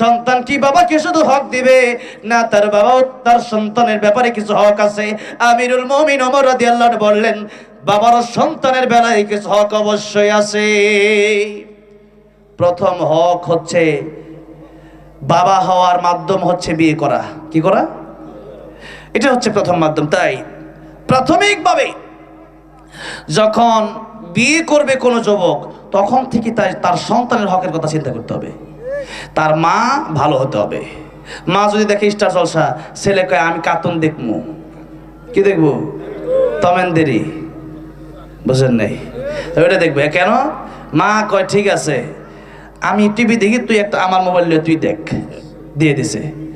সন্তান কি বাবাকে শুধু হক দিবে? না, তার বাবাও তার সন্তানের ব্যাপারে কিছু হক আছে। আমিরুল মমিন রাদিয়াল্লাহু আনহু বললেন, বাবারও সন্তানের বেলায় কিছু হক অবশ্যই আছে। প্রথম হক হচ্ছে, বাবা হওয়ার মাধ্যম হচ্ছে বিয়ে করা। কি করা? এটা হচ্ছে প্রথম মাধ্যম। তাই প্রাথমিকভাবে যখন বিয়ে করবে কোনো যুবক, তখন থেকে তার সন্তানের হকের কথা চিন্তা করতে হবে। তার মা ভালো হতে হবে। মা যদি দেখে, স্টার জলসা, ছেলে কয়, আমি কার্টুন দেখব। কি দেখব? তমেন দেরি। বুঝেন নাই? ওইটা দেখবে। কেন? মা কয়, ঠিক আছে, আমি টিভি দেখি, তুই একটা, আমার মোবাইল নিয়ে তুই দেখ। দিয়ে দিছে।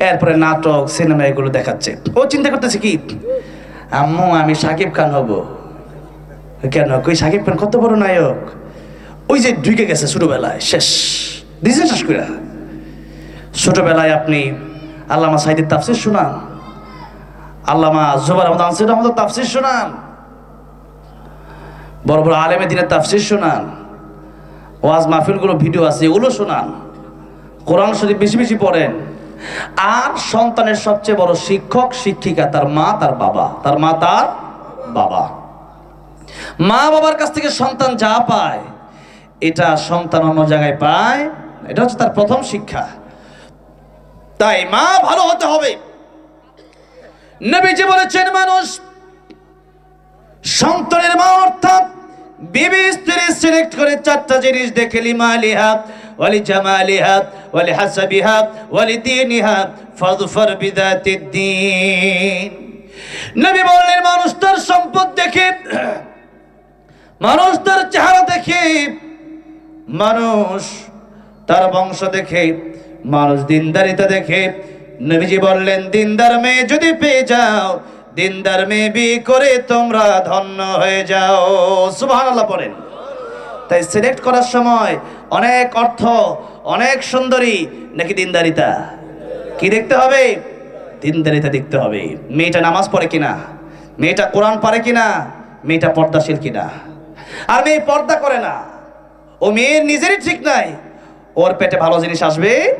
এরপরে নাটক, সিনেমা এগুলো দেখাচ্ছে। ও চিন্তা করতেছে কি? আম্মু, আমি সাকিব খান হব। কেন? কই, সাকিব খান কত বড় নায়ক? ওই যে ঢুকে গেছে ছোটবেলায়, শেষ। দিয়েছেন শেষ করে ছোটবেলায় আপনি আল্লামা সাইদের তাফসির শোনান। আল্লামা জুবার আহমদ আনসির আহমদ তাফসির শোনান। বড় বড় আলেমে দিনের তাফসির শোনান। ওয়াজ মাহফিলগুলো ভিডিও আছে, এগুলো শোনান। কোরআন শরীফ বেশি বেশি পড়েন। আর সন্তানের সবচেয়ে বড় শিক্ষক, শিক্ষিকা তার মা, তার বাবা। তার মা, তার বাবা। মা বাবার কাছ থেকে সন্তান যা পায়, এটা সন্তান অন্য জায়গায় পায় এটা হচ্ছে তার প্রথম শিক্ষা। তাই মা, ভালো হতে হবে। নবীজি বলেছেন, মানুষ সন্তানের মা অর্থাৎ বিবি স্ত্রী সিলেক্ট করে চারটা জিনিস দেখে লিমা লিমালিহাত ওয়ালি জামালিহাত ওয়ালি হাসাবিহাত ওয়ালি দিনিহাত ফাদফার বিদাতিদ দিন নবী বললেন, মানুষ তার সম্পদ দেখে, মানুষ তার চেহারা দেখে, মানুষ তার বংশ দেখে, মানুষ দিনদারিতা দেখে। নবীজি বললেন, দিনদার মেয়ে যদি পেয়ে যাও, দিনদার মেয়ে বিয়ে করে তোমরা ধন্য হয়ে যাও। সুবহানাল্লাহ পড়েন। তাই সিলেক্ট করার সময় অনেক অর্থ, অনেক সুন্দরী নাকি দিনদারিতা? কি দেখতে হবে? দিনদারিতা দেখতে হবে। মেয়েটা নামাজ পড়ে কিনা? মেয়েটা কোরআন পারে কিনা? মেয়েটা পর্দাশীল কিনা? আর মেয়ে পর্দা করে না। ও মেয়ের নিজেরই ঠিক নাই। ওর পেটে ভালো জিনিস আসবে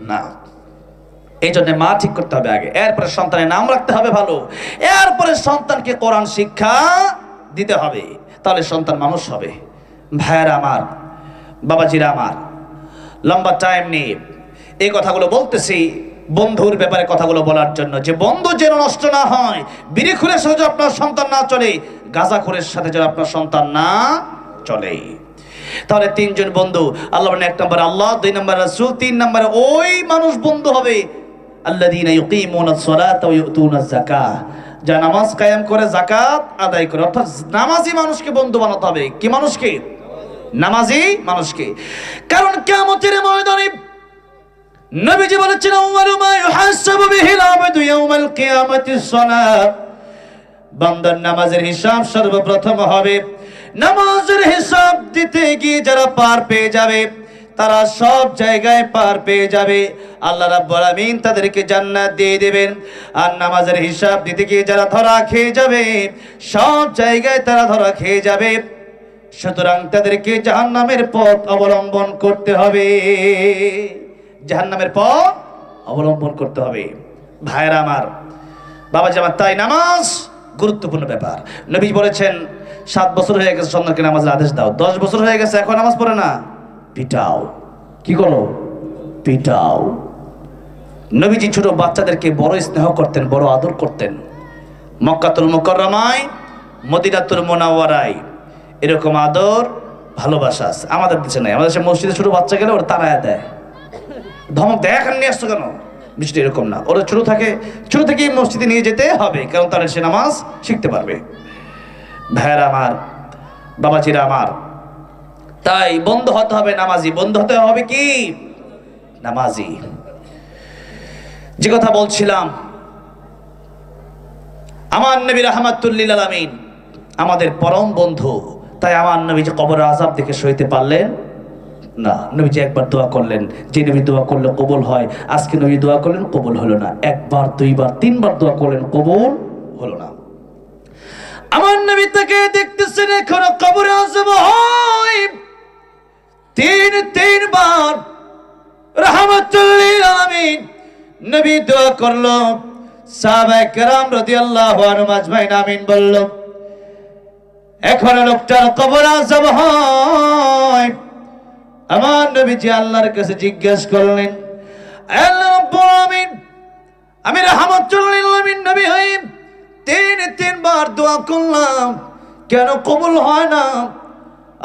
না। এই জন্য মা ঠিক করতে হবে আগে। এরপরে সন্তানের নাম রাখতে হবে ভালো। এরপরে সন্তানকে কোরআন শিক্ষা দিতে হবে। তাহলে সন্তান মানুষ হবে। ভাইয়েরা আমার, বাবাজিরা আমার, লম্বা টাইম নিয়ে এই কথাগুলো বলতেছি, বন্ধুর ব্যাপারে কথাগুলো বলার জন্য। যে বন্ধু যেন নষ্ট না হয়, বিড়ি সাথে যেন আপনার সন্তান না চলে, গাঁজা খুরের সাথে যেন আপনার সন্তান না চলে। তাহলে তিনজন বন্ধু, আল্লাহ এক নম্বর আল্লাহ, দুই নম্বর রাসূল, তিন নম্বরে ওই মানুষ বন্ধু হবে। যা নামাজ করে যাকাত আদায় করে, অর্থাৎ নামাজি মানুষকে বন্ধু বানাতে হবে। কি মানুষকে? নামাজি মানুষকে। কারণ কিয়ামতের ময়দানে নবীজি বলেছেন বান্দার নামাজের হিসাব সর্বপ্রথম হবে নামাজের হিসাব দিতে গিয়ে যারা পার পেয়ে যাবে, তারা সব জায়গায় পার পেয়ে যাবে। আল্লাহ রাব্বুল আমিন তাদেরকে জান্নাত দিয়ে দেবেন। আর নামাজের হিসাব দিতে গিয়ে যারা ধরা খেয়ে যাবে, সব জায়গায় তারা ধরা খেয়ে যাবে। সুতরাং তাদেরকে জাহান্নামের পথ অবলম্বন করতে হবে। জাহান্নামের পথ অবলম্বন করতে হবে। ভাইরা আমার, বাবা জামাত, তাই নামাজ গুরুত্বপূর্ণ ব্যাপার। নবী বলেছেন সাত বছর হয়ে গেছে সন্তানকে নামাজের আদেশ দাও। দশ বছর হয়ে গেছে এখন নামাজ পড়ে না। পিটাও। কি করো? পিটাও। নবীজি ছোট বাচ্চাদেরকে বড় স্নেহ করতেন বড় আদর করতেন। মক্কাতুল মুকররমায় মদিনাতুল মোনাওয়ারায় এরকম আদর ভালোবাসা আছে। আমাদের দেশে নাই। আমাদের দেশে মসজিদে ছোট বাচ্চা গেলে ওরা তাড়ায় দেয়। ধমক দেয় এখন নিয়ে আসছো কেন? বিষয়টা এরকম না। ওরা ছোট থাকে ছোট থেকে মসজিদে নিয়ে যেতে হবে কারণ তারা সে নামাজ শিখতে পারবে। ভাইয়েরা আমার বাবাজিরা আমার তাই বন্ধ হতে হবে নামাজি। বন্ধ হতে হবে কি? নামাজি। যে কথা বলছিলাম, আমার নবী রহমাতুল্লিল আলামিন আমাদের পরম বন্ধু। তাই আমার নবী যে কবর আজাব দেখে সইতে পারলেন না। নবীজি একবার দোয়া করলেন, যে নবী দোয়া করলে কবুল হয়, আজকে নবী দোয়া করলেন, কবুল হলো না। একবার, দুইবার, তিনবার দোয়া করলেন, কবুল হলো না। আমার নবী তাকে দেখতেছেন এখনও কবরে আজব হয় তিন, তিনবার রহমত আলামিন নবী দোয়া করল। সাহাবায়ে কেরাম রাদিয়াল্লাহু আনহুম আজমাইন আমিন বলল, এখন লোকটার কবর আজব হয় আমার নবী নবীজি আল্লাহর কাছে জিজ্ঞেস করলেন, আল্লাহ আমিন, আমি রাহমাতুল্লিল আলামিন নবী হই। তিন, তিনবার দোয়া করলাম। কেন কবুল হয় না?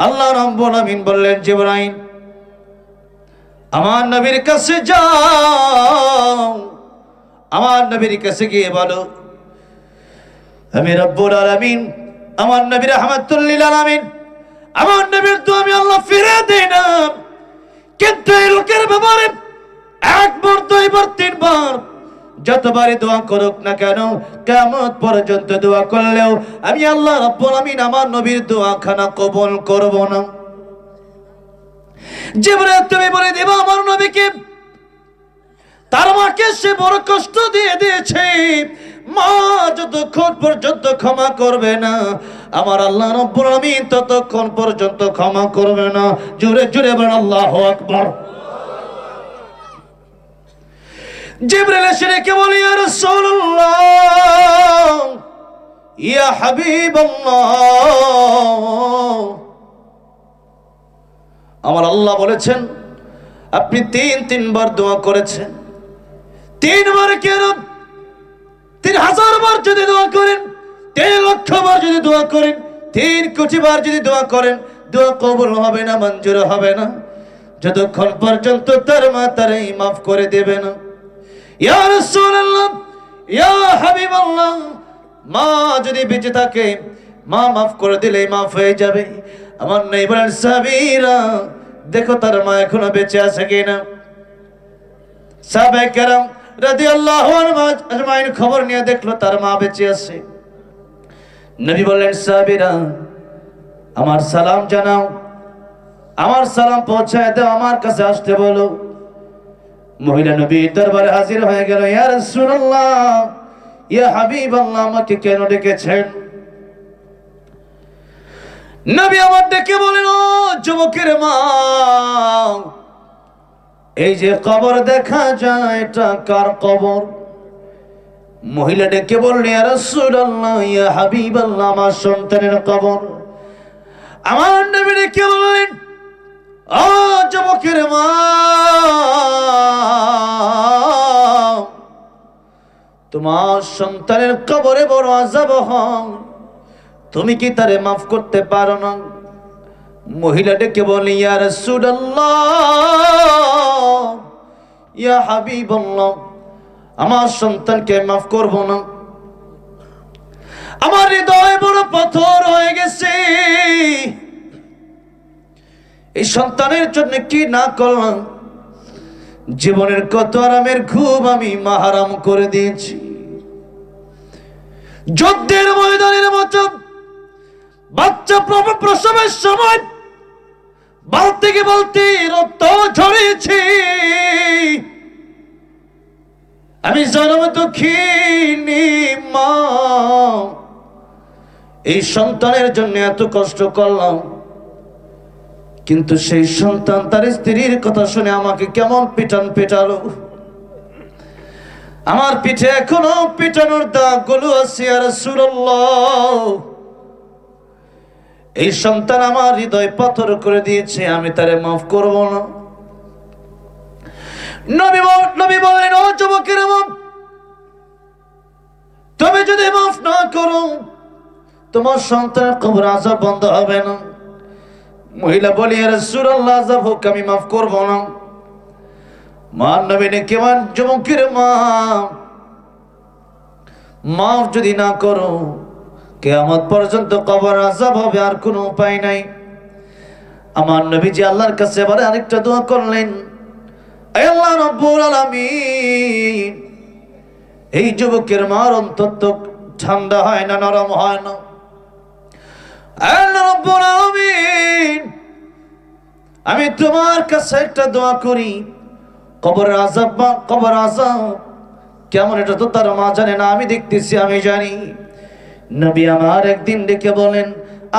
আল্লাহ রাব্বুল আমিন বললেন, জিবরাইল, আমার নবীর কাছে যাও। আমার নবীর কাছে গিয়ে বলো, আমি রব্বুল আলামিন, আমার নবী রহমাতুল্লিল আলামিন, আমার নবীর তো আমি আল্লাহ ফিরে দেই না। কিন্তু এই লোকের ব্যাপারে একবার, দুইবার, তিনবার যতবারই দোয়া করুক না কেন কেমন পর্যন্ত দোয়া করলেও আমি আল্লাহ রব্বুল আমিন আমার নবীর দোয়া খানা কবুল করব না। জীবনে তুমি বলে দেবা, আমার নবীকে তার মাকে সে বড় কষ্ট দিয়ে দিয়েছে। মা যতক্ষণ পর্যন্ত ক্ষমা করবে না, আমার আল্লাহ রব্বুল আমিন ততক্ষণ পর্যন্ত ক্ষমা করবে না। জোরে জোরে বলেন, আল্লাহু আকবার। জিবরিল এসে রেখে বলি, ইয়া রাসূলুল্লাহ, ইয়া হাবিবাল্লাহ। আমার আল্লাহ বলেছেন, আপনি তিন, তিনবার দোয়া করেছেন। তিনবার কেন? তিন হাজার বার যদি দোয়া করেন, তিন লক্ষ বার যদি দোয়া করেন, তিন কোটি বার যদি দোয়া করেন, দোয়া কবুল হবে না, মঞ্জুর হবে না। যতক্ষণ পর্যন্ত তার মা তারাই মাফ করে দেবে না। ইয়া রাসূলুল্লাহ, ইয়া হাবিবাল্লাহ, মা যদি বেঁচে থাকে, মা মাফ করে দিলেই মাফ হয়ে যাবে। আমার নেই বলেন, সাবিরা, দেখো তার মা এখনও বেঁচে আছে কিনা। সাহাবায়ে কেরাম রাদিয়াল্লাহু আনহু আজমাইন খবর নিয়ে দেখল তার মা বেঁচে আছে। নবী বললেন, সাবিরা, আমার সালাম জানাও, আমার সালাম পৌঁছায় দাও, আমার কাছে আসতে বলো। মহিলা নবী দরবারে হাজির হয়ে গেল, ইয়া রাসূলুল্লাহ, ইয়া হাবিবাল্লাহ, আমাকে কেন ডেকেছেন? নবী আমার ডেকে বলেন, ও যুবকের মা, এই যে কবর দেখা যায়, এটা কার কবর? মহিলা ডেকে বললেন, ইয়া রাসূলুল্লাহ, ইয়া হাবিবাল্লাহ, আমার সন্তানের কবর। আমার নবী ডেকে বললেন, ও যুবকের মা তোমার সন্তানের কবরে বড় আজাব হয় তুমি কি তারে মাফ করতে পারো না? মহিলা ডেকে বলি, ইয়া রাসূলুল্লাহ, ইয়া আমার সন্তানকে মাফ করব না। আমার হৃদয় বড় পাথর হয়ে গেছে। এই সন্তানের জন্য কি না করলাম? জীবনের কত আরামের ঘুম আমি মাহারাম করে দিয়েছি। যুদ্ধের ময়দানের মতো। বাচ্চা প্রসবের সময় বলতে গিয়ে বলতে রক্ত ঝরেছে আমি জন্ম দুঃখিনী মা। এই সন্তানের জন্য এত কষ্ট করলাম। কিন্তু সেই সন্তান তার স্ত্রীর কথা শুনে আমাকে কেমন পিটান পেটালো। আমার পিঠে এখনও পিটানোর দাগগুলো আছে আর সুরল্লাহ এই সন্তান আমার হৃদয় পাথর করে দিয়েছে, আমি তারে মাফ করব না। নবী নবী বলেন, ও যুবকের তুমি যদি মাফ না করো, তোমার সন্তানের কবর আজাব বন্ধ হবে না। মহিলা বলি আর সুরাল্লাহ আজাব আমি মাফ করব না। মা নবীনে কেমন যুবকের মা। মাফ যদি না করো, কেয়ামত পর্যন্ত কবর আজাব হবে, আর কোনো উপায় নাই। আমার নবীজি আল্লাহর কাছে এবারে আরেকটা দোয়া করলেন আল্লাহ রব্বুল আলামিন, এই যুবকের মার অন্তত ঠান্ডা হয় না, নরম হয় না। আল্লাহ রব্বুল আলামিন, আমি তোমার কাছে একটা দোয়া করি। কবর আজাব বা কবর আজাব কেমন এটা তো তার মা জানে না, আমি দেখতেছি, আমি জানি। নবী আমার একদিন ডেকে বলেন,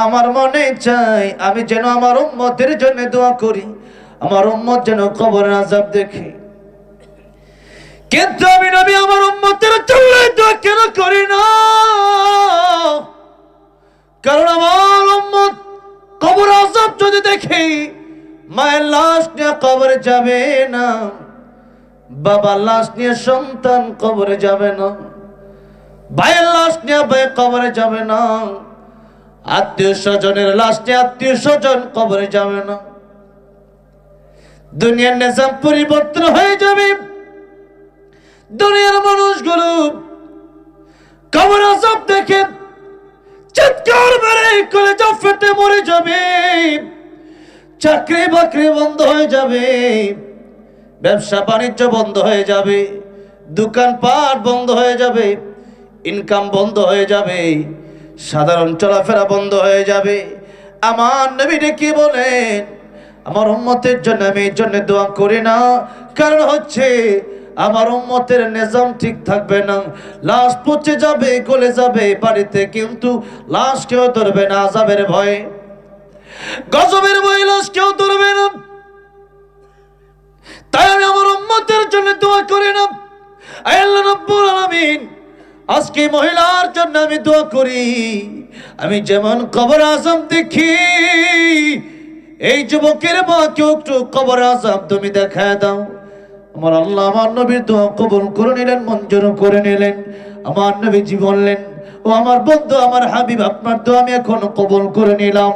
আমার মনে চাই আমি যেন আমার উম্মতের জন্য দোয়া করি, আমার উম্মত যেন কবর আজাব দেখে। কিন্তু আমি নবী আমার উম্মতের জন্য দোয়া কেন করি না? কারণ আমার উম্মত কবর আজাব যদি দেখে, মায়ের লাশ নিয়ে কবরে যাবে না। বাবার লাশ নিয়ে সন্তান কবরে যাবে না। ভাইয়ের লাশ নিয়ে ভাই কবরে যাবে না। আত্মীয় স্বজনের লাশ নিয়ে আত্মীয় স্বজন কবরে যাবে না। দুনিয়ার নিজাম পরিবর্তন হয়ে যাবে। দুনিয়ার মানুষগুলো কবর আজাব দেখে চিৎকার মেরে কলেজা ফেটে মরে যাবে। চাকরি বাকরি বন্ধ হয়ে যাবে। ব্যবসা বাণিজ্য বন্ধ হয়ে যাবে, দোকানপাট বন্ধ হয়ে যাবে ইনকাম বন্ধ হয়ে যাবে, সাধারণ চলাফেরা বন্ধ হয়ে যাবে। আমার নবীটা কি বলেন, আমার উম্মতের জন্য আমি এই জন্য দোয়া করি না। কারণ হচ্ছে আমার উম্মতের নিজাম ঠিক থাকবে না। লাশ পচে যাবে, গলে যাবে, বাড়িতে কিন্তু লাশ কেউ ধরবে না, আজাবের ভয়ে। গজবের ভয়ে লাশ কেউ ধরবে না। তাই আমি আমার উম্মতের জন্য দোয়া করি না। আল্লাহ রাব্বুল আলামিন, আজকে মহিলার জন্য আমি দোয়া করি। আমি যেমন কবর আজম দেখি, এই যুবকের মা কেউ একটু কবর আজম তুমি দেখায় দাও। আমার আল্লাহ আমার নবীর দোয়া কবুল করে নিলেন, মঞ্জুর করে নিলেন, আমার নবীজি বললেন ও আমার বন্ধু, আমার হাবিব, আপনার দোয়া আমি এখন কবুল করে নিলাম।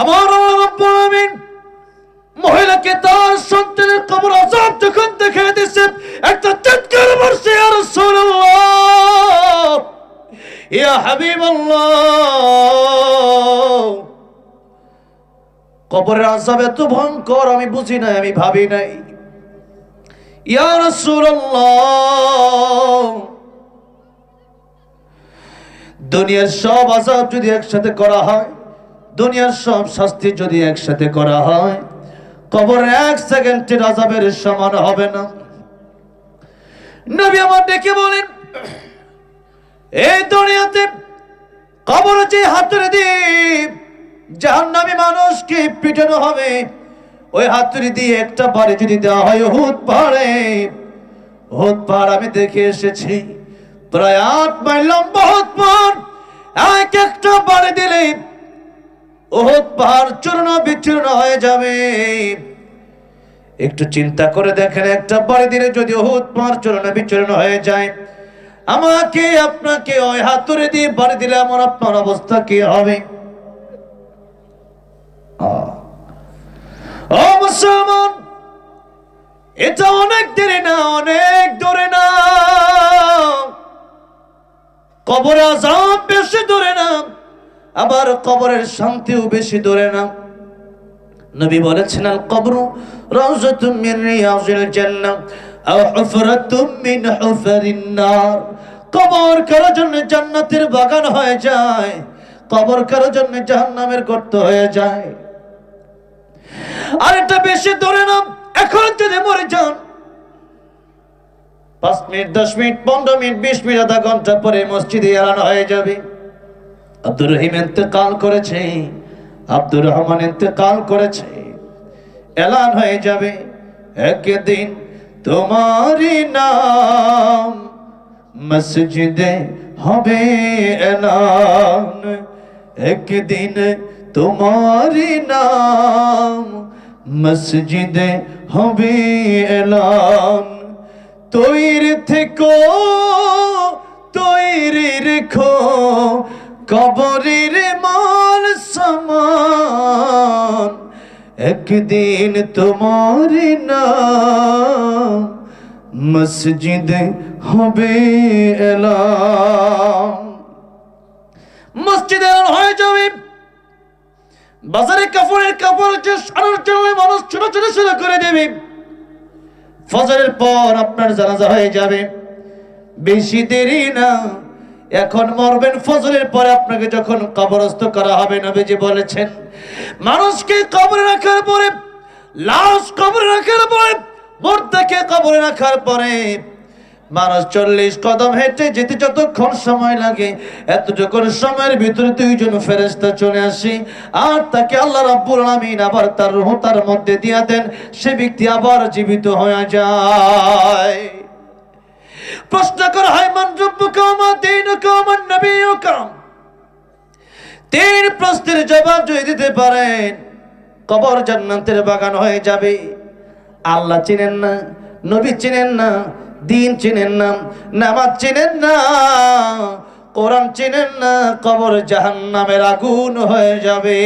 আমার আল্লাহ আলামিন মহিলাকে তার সন্তানের কবর আজাব যখন দেখে দিচ্ছে একটা চিৎকার মারছে আর রাসূলুল্লাহ, ইয়া হাবিবাল্লাহ, কবরের আজাব এত ভয়ঙ্কর, আমি বুঝি নাই, আমি ভাবি নাই। ইয়া রাসূলুল্লাহ, দুনিয়ার সব আজাব যদি একসাথে করা হয়, দুনিয়ার সব শাস্তি যদি একসাথে করা হয় কবর এক সেকেন্ডের আজাবের সমান হবে না। নবী আমার ডেকে বলেন, এই দুনিয়াতে কবর যে হাতুড়ি দিয়ে জাহান্নামী মানুষকে পিটানো হবে, ওই হাতুড়ি দিয়ে একটা বাড়ি যদি দেওয়া হয় হুদ পাহাড়ে। হুদ পাহাড় আমি দেখে এসেছি, প্রায় আট মাইল লম্বা হুদ পাহাড়, এক একটা বাড়ি দিলে ওহদ পাহাড় চূর্ণ বিচূর্ণ হয়ে যাবে। একটু চিন্তা করে দেখেন, একটা বাড়ি দিলে যদি ওহদ পাহাড় চূর্ণ বিচূর্ণ হয়ে যায়, আমাকে, আপনাকে ওই হাতুড়ে দিয়ে বাড়ি দিলে আমার আপনার অবস্থা কি হবে? এটা অনেক দেরি না, অনেক দূরে না। কবর আজাব বেশি দূরে না। আবার কবরের শান্তিও বেশি দূরে না। নবী বলেছেন, আল কবর রাউজাতুম মিন রিয়াজিল জান্নাহ আও হুফরাতুম মিন হুফারিন নার। কবর কারও জন্য জান্নাতের বাগান হয়ে যায়, কবর কারও জন্য জাহান্নামের গর্ত হয়ে যায়। আর এটা বেশি দূরে না, এখন যদি মরে যান, পাঁচ মিনিট, দশ মিনিট, পনেরো মিনিট, বিশ মিনিট, আধা ঘণ্টা পরে মসজিদে এড়ানো হয়ে যাবে। আব্দুর রহিম ইন্তেকাল করেছে, আব্দুর রহমান ইন্তেকাল করেছে। এলান হয়ে যাবে একদিন তোমারই নাম। মসজিদে হবে এলান, একদিন তোমারই নাম। মসজিদে হবে এলান। একদিন তোমার মসজিদ হবে এলাম। মসজিদে হয়ে যাবে। বাজারে কাপড়ের কাপড় যে সারার জন্য মানুষ ছোট ছোট ছোট করে দেবে। ফজরের পর আপনার জানাজা হয়ে যাবে। বেশি দেরি না। এখন মরবেন ফজরের পরে আপনাকে যখন কবরস্থ করা হবে, নবীজি বলেছেন, মানুষকে কবরে রাখার পরে, লাশ কবরে রাখার পরে মূর্তিকে কবরে রাখার পরে মানুষ চল্লিশ কদম হেঁটে যেতে যতক্ষণ সময় লাগে এতটুকু সময়ের ভিতরে দুইজন ফেরেস্তা চলে আসি, আর তাকে আল্লাহ রাব্বুল আলামিন আবার তার রূহ তার মধ্যে দিয়া দেন, সে ব্যক্তি আবার জীবিত হয়ে যায়। প্রশ্ন করা হয়, মান রব্বুকা মা ওয়া মান তিন প্রশ্নের জবাব যদি দিতে পারেন, কবর জান্নাতের বাগান হয়ে যাবে। আল্লাহ চিনেন না, নবী চিনেন না, দিন চিনেন না, নামাজ চিনেন না, কোরআন চিনেন না, কবর জাহান্নামের আগুন হয়ে যাবে।